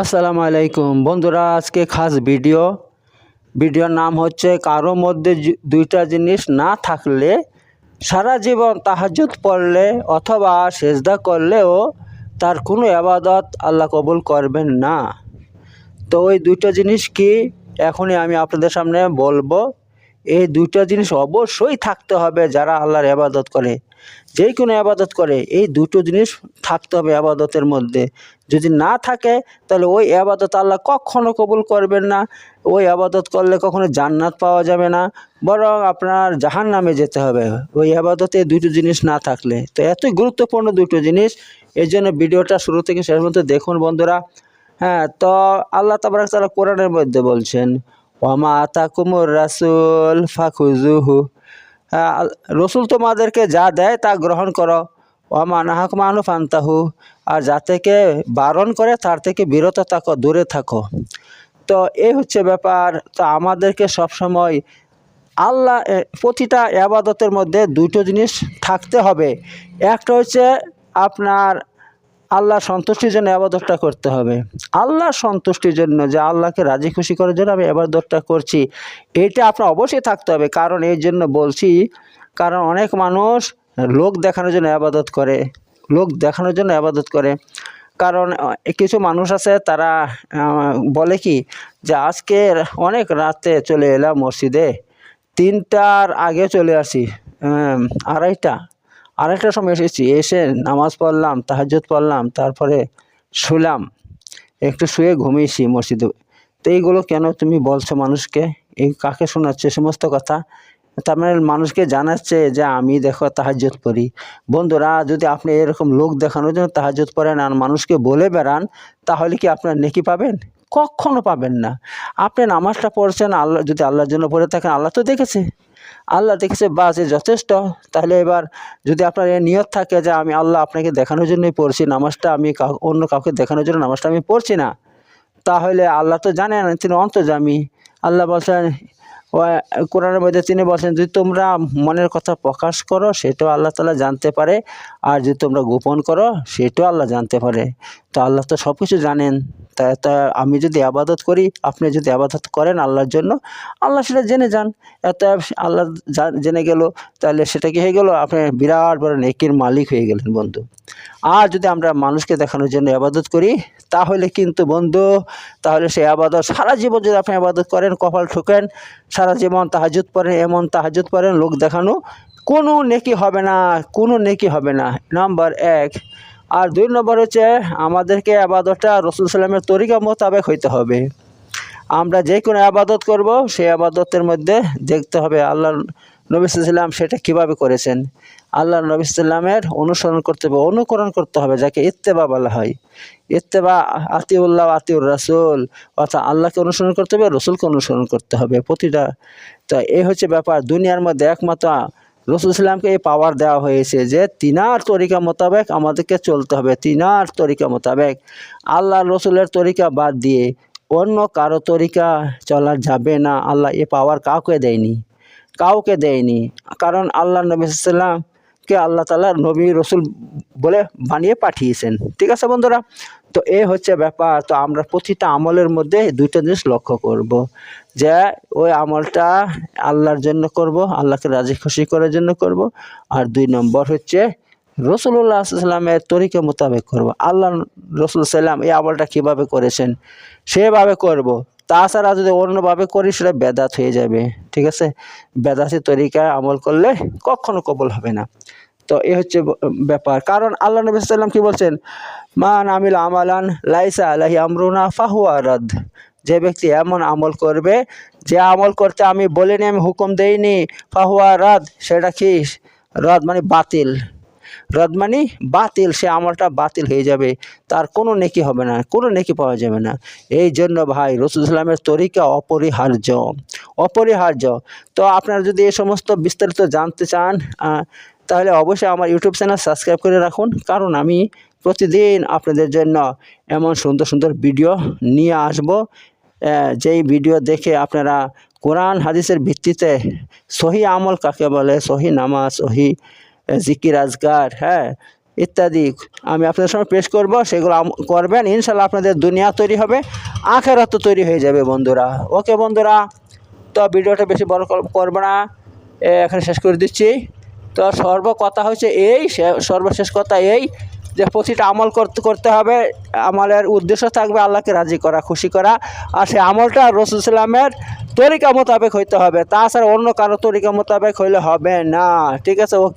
আসসালামু আলাইকুম। বন্ধুরা, আজকে খাস ভিডিও। ভিডিওর নাম হচ্ছে, কারও মধ্যে দুইটা জিনিস না থাকলে, সারা জীবন তাহাজুদ পড়লে অথবা সেজদা করলেও তার কোনো আবাদত আল্লাহ কবুল করবেন না। তো ওই দুইটা জিনিস কি? এখনই আমি আপনাদের সামনে বলব, এই দুইটা জিনিস অবশ্যই থাকতে হবে যারা আল্লাহর আবাদত করে। যে কোনো আবাদত করে এই দুটো জিনিস থাকতে হবে আবাদতের মধ্যে। যদি না থাকে তাহলে ওই আবাদত আল্লাহ কখনো কবুল করবেন না। ওই আবাদত করলে কখনো জান্নাত পাওয়া যাবে না। বরং আপনার জাহান নামে যেতে হবে। ওই আবাদতে দুটো জিনিস না থাকলে। তো এতই গুরুত্বপূর্ণ দুটো জিনিস। এই জন্য ভিডিওটা শুরু থেকে শেষ পর্যন্ত দেখুন বন্ধুরা। হ্যাঁ তো আল্লাহ তাবারাক তাআলা কোরআনের মধ্যে বলছেন ওয়ামা আতাকুমুর রাসূল ফাখুজুহু হ্যাঁ, আল- রসুল তোমাদেরকে যা দেয় তা গ্রহণ করো। ওমা নাহাক মানু ফান্তাহু, আর যা থেকে বারণ করে তার থেকে বিরত থাকো, দূরে থাকো। তো এই হচ্ছে ব্যাপার। তো আমাদেরকে সবসময় আল্লাহ প্রতিটা আবাদতের মধ্যে দুটো জিনিস থাকতে হবে। একটা হচ্ছে আপনার আল্লাহ সন্তুষ্টির জন্য আবাদতটা করতে হবে। আল্লাহ সন্তুষ্টির জন্য যে আল্লাহকে রাজি খুশি করার জন্য আমি আবাদতটা করছি, এটা আপনার অবশ্যই থাকতে হবে। কারণ এই জন্য বলছি, কারণ অনেক মানুষ লোক দেখানোর জন্য আবাদত করে, লোক দেখানোর জন্য আবাদত করে। কারণ কিছু মানুষ আছে, তারা বলে কি যে, আজকে অনেক রাতে চলে এলাম মসজিদে, তিনটার আগে চলে আসি আড়াইটা। আড়াইটার সময় এসেছি, এসে নামাজ পড়লাম, তাহাজ্জুদ পড়লাম, তারপরে শুলাম, একটু শুয়ে ঘুমিয়েছি মসজিদে। তো এইগুলো কেন তুমি বলছো মানুষকে? এই কাকে শোনাচ্ছে? সমস্ত কথা। তার মানে মানুষকে জানাচ্ছে যে আমি দেখো তাহাজ্জুদ পড়ি। বন্ধুরা, যদি আপনি এরকম লোক দেখানোর জন্য তাহাজ্জুদ পড়েন আর মানুষকে বলে বেড়ান, তাহলে কি আপনার নেকি পাবেন? কখনো পাবেন না। আপনি নামাজটা পড়ছেন, আল্লাহ যদি আল্লাহর জন্য পড়ে থাকেন, আল্লাহ তো দেখেছে। আল্লাহ দেখেছে, বা এ যথেষ্ট। তাহলে এবার যদি আপনার এ নিয়ত থাকে যে আমি আল্লাহ আপনাকে দেখানোর জন্যই পড়ছি, নামাজটা আমি অন্য কাউকে দেখানোর জন্য নামাজটা আমি পড়ছি না, তাহলে আল্লাহ তো জানেন তিনি অন্তর্জামী আল্লাহ বলছেন কোরআনের মধ্যে তিনি বলছেন, যদি তোমরা মনের কথা প্রকাশ করো, সেটাও আল্লাহ তালা জানতে পারে। আর যদি তোমরা গোপন করো, সেটাও আল্লাহ জানতে পারে। তো আল্লাহ তো সব কিছু জানেন। তা তা আমি যদি আবাদত করি, আপনি যদি আবাদত করেন আল্লাহর জন্য, আল্লাহ সেটা জেনে যান। এত আল্লাহ জেনে গেল, তাহলে সেটা কি হয়ে গেল? আপনি বিরাট বড় নেকির মালিক হয়ে গেলেন বন্ধু। আর যদি আমরা মানুষকে দেখানোর জন্য আবাদত করি, তাহলে কিন্তু বন্ধু, তাহলে সেই আবাদত সারা জীবন যদি আপনি আবাদত করেন, কপাল ঠুকেন সারা জীবন তাহাজুদ পড়েন এমন তাহাজুদ পড়েন লোক দেখানো, কোনো নেকি হবে না, কোনো নেকি হবে না। নাম্বার এক। আর দুই নম্বর হচ্ছে, আমাদেরকে আবাদতটা রসুল সাল্লামের তরিকা মোতাবেক হইতে হবে। আমরা যে কোনো আবাদত করব, সেই আবাদতের মধ্যে দেখতে হবে আল্লাহ নবী সাল্লাম সেটা কীভাবে করেছেন? আল্লাহ নবী সাল্লামের অনুসরণ করতে হবে, অনুকরণ করতে হবে, যাকে ইত্তেবা বলা হয়। ইত্তেবা আতিউল্লাহ আতিউর রাসুল, অর্থাৎ আল্লাহকে অনুসরণ করতে হবে, রসুলকে অনুসরণ করতে হবে প্রতিটা। তো এই হচ্ছে ব্যাপার, দুনিয়ার মধ্যে একমাত্র রসুল ইসলামকে এই পাওয়ার দেওয়া হয়েছে যে তিনার তরিকা মোতাবেক আমাদেরকে চলতে হবে, তিনার তরিকা মোতাবেক। আল্লাহ রসুলের তরিকা বাদ দিয়ে অন্য কারও তরিকা চলা যাবে না, আল্লাহ এ পাওয়ার কাউকে দেয়নি। কাউকে দেয়নি। কারণ আল্লাহ নবী সাল্লামকে আল্লাহ তালা নবী রসুল বলে বানিয়ে পাঠিয়েছেন। ঠিক আছে বন্ধুরা? তো এ হচ্ছে ব্যাপার। তো আমরা প্রতিটা আমলের মধ্যে দুইটা জিনিস লক্ষ্য করব। যে ওই আমলটা আল্লাহর জন্য করব, আল্লাহকে রাজি খুশি করার জন্য করব। আর দুই নম্বর হচ্ছে রসুল্লাহ সাল্লামের তরিকা মোতাবেক করব। আল্লাহ রসুল সাল্লাম এই আমলটা কীভাবে করেছেন? সেভাবে করব। তাছাড়া যদি অন্যভাবে করি সেটা বেদাত হয়ে যাবে, ঠিক আছে? বেদাতি তরিকায় আমল করলে কখনো কবল হবে না। তো এ হচ্ছে ব্যাপার। কারণ আল্লাহ নবী সাল্লাম কি বলছেন? মান আমিল আমালান লাইসা আলাহি আমরুনা ফাহুয়া রাদ। যে ব্যক্তি এমন আমল করবে, যে আমল করতে আমি বলিনি, আমি হুকুম দেইনি, ফাহুয়া রাদ, সেটা কি? রদ মানে বাতিল। রদ মানে বাতিল, সে আমলটা বাতিল হয়ে যাবে। তার কোনো নেকি হবে না, কোনো নেকি পাওয়া যাবে না। এই জন্য ভাই, রসুল ইসলামের তরিকা অপরিহার্য অপরিহার্য। তো আপনারা যদি এই সমস্ত বিস্তারিত জানতে চান তাহলে অবশ্যই আমার ইউটিউব চ্যানেল সাবস্ক্রাইব করে রাখুন। কারণ আমি প্রতিদিন আপনাদের জন্য এমন সুন্দর সুন্দর ভিডিও নিয়ে আসব যেই ভিডিও দেখে আপনারা কোরআন, হাদিসের ভিত্তিতে সহি আমল কাকে বলে? সহি নামাজ, সহি জিকির, আজগার হ্যাঁ ইত্যাদি। আমি আপনাদের সামনে পেশ করব, সেগুলো করবেন। ইনশাল্লাহ আপনাদের দুনিয়া তৈরি হবে, আখেরাতও তৈরি হয়ে যাবে বন্ধুরা। ওকে বন্ধুরা, তো ভিডিওটা বেশি বড় কর- করব না। এখানে শেষ করে দিচ্ছি। তো সর্ব কথা হচ্ছে এই, সে- সর্বশেষ কথা এই, যে প্রতিটা আমল করতে করতে হবে। আমলের উদ্দেশ্য থাকবে আল্লাহকে রাজি করা, খুশি করা। আর সেই আমলটা রসুল ইসলামের তরিকা মোতাবেক হইতে হবে। তাছাড়া অন্য কারও তরিকা মোতাবেক হইলে হবে না। ঠিক আছে, ওকে।